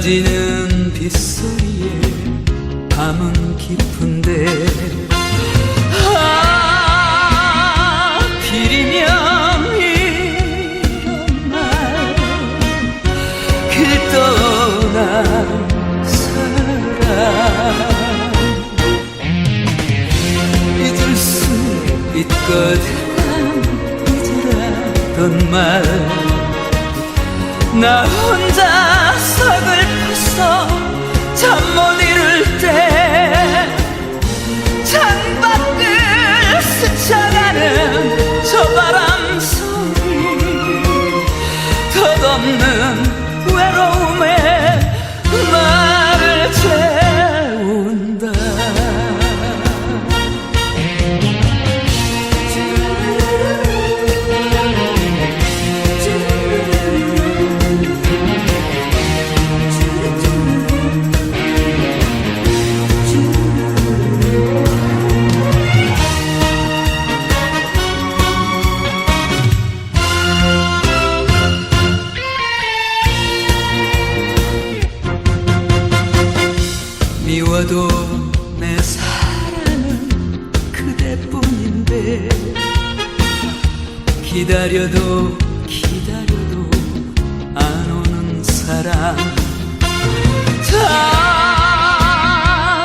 쏟아지는 빗소리에 밤은 깊은데 하필이면 이런 날길 떠난 사람 잊을 수 있거든 잊으라던 말 나 혼자 서 사랑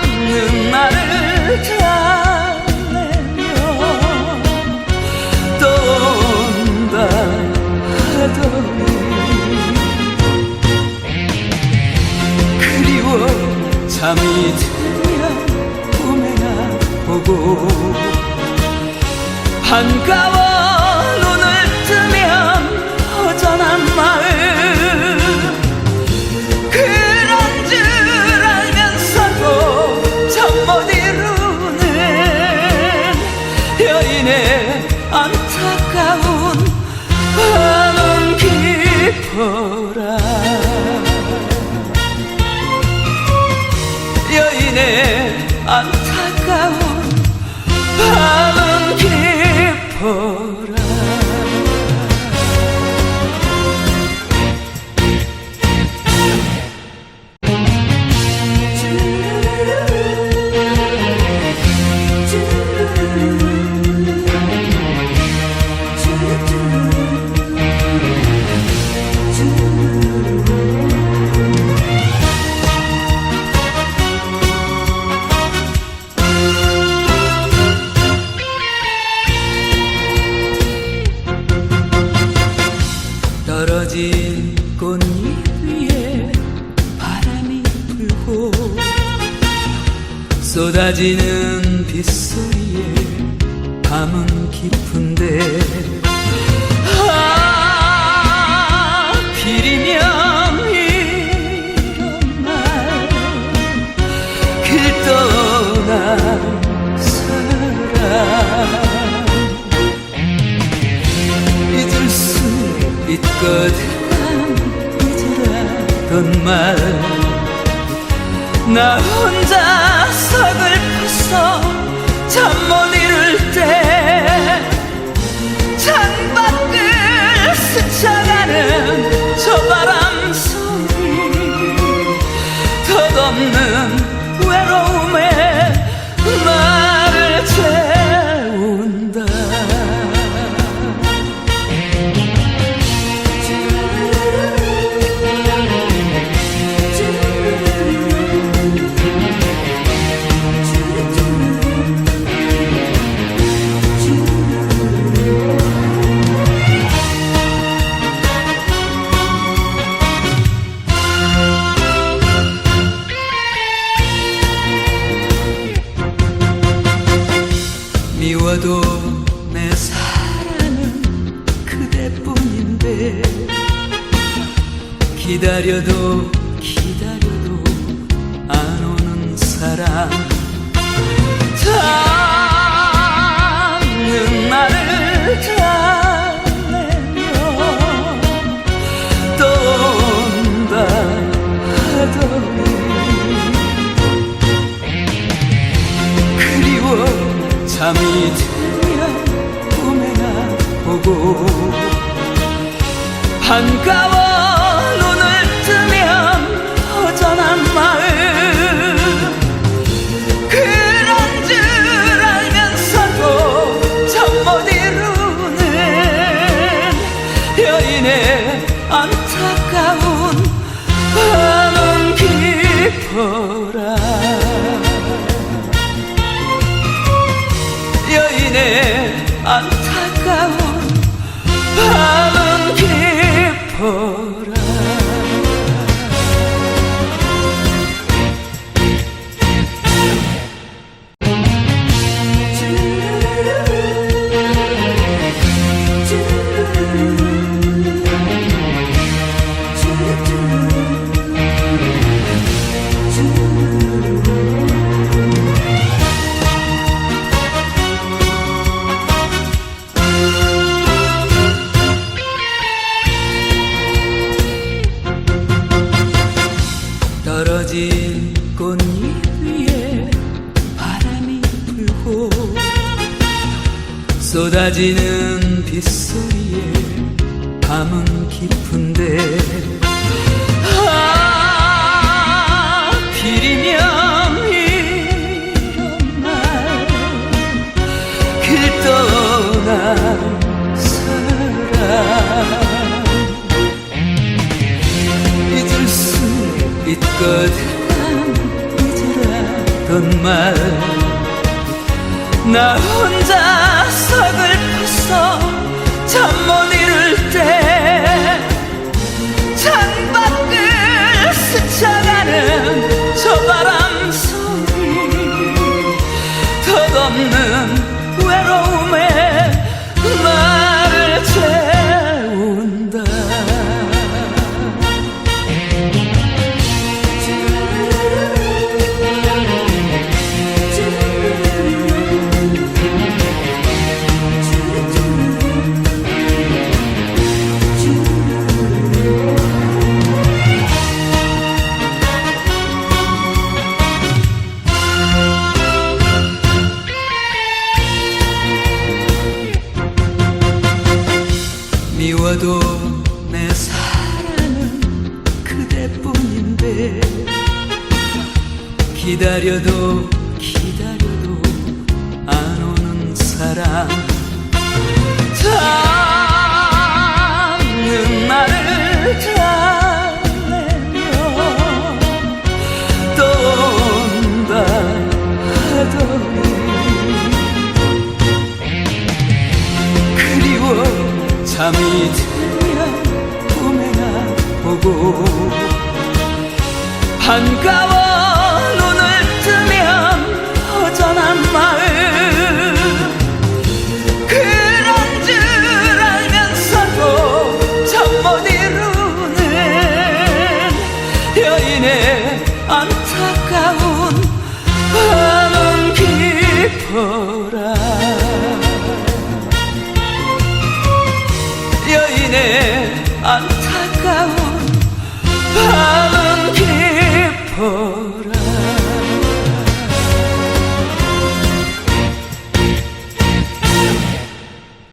참는 나를 달래며 또 온다 하더니 그리워 잠이 들면 꿈에 나 보고 반가워 떨어진 꽃잎 위에 바람이 불고 쏟아지는 밤은 깊은데 하필이면 이런 날길 떠난 사람 잊을 수 있거든 잊으라던 말 나 혼자 서글퍼서 잠 못 이룰 때 없는 외로움에 미워도 내 사랑은 그대뿐인데 기다려도 기다려도 안 오는 사랑 반가워 눈을 뜨면 허전한 마음. 그런 줄 알면서도 참 못 이루는 여인의 안타까운 밤은 깊어라. 여인의 안 쏟아지는 빗소리에 밤은 깊은데 아 비리면 이런 날길 떠난 사람 잊을 수 있거든 잊으라던 말. 나 혼자 기다려도 기다려도 안 오는 사랑 잡는 나를 달래며 또 온다 하더니. 그리워 잠이 들면 꿈에 나 보고 반가워. 눈을 뜨면 허전한 마음. 그런 줄 알면서도 참 못 이루는 여인의 안타까운 마음 깊어라. 여인의 안타까운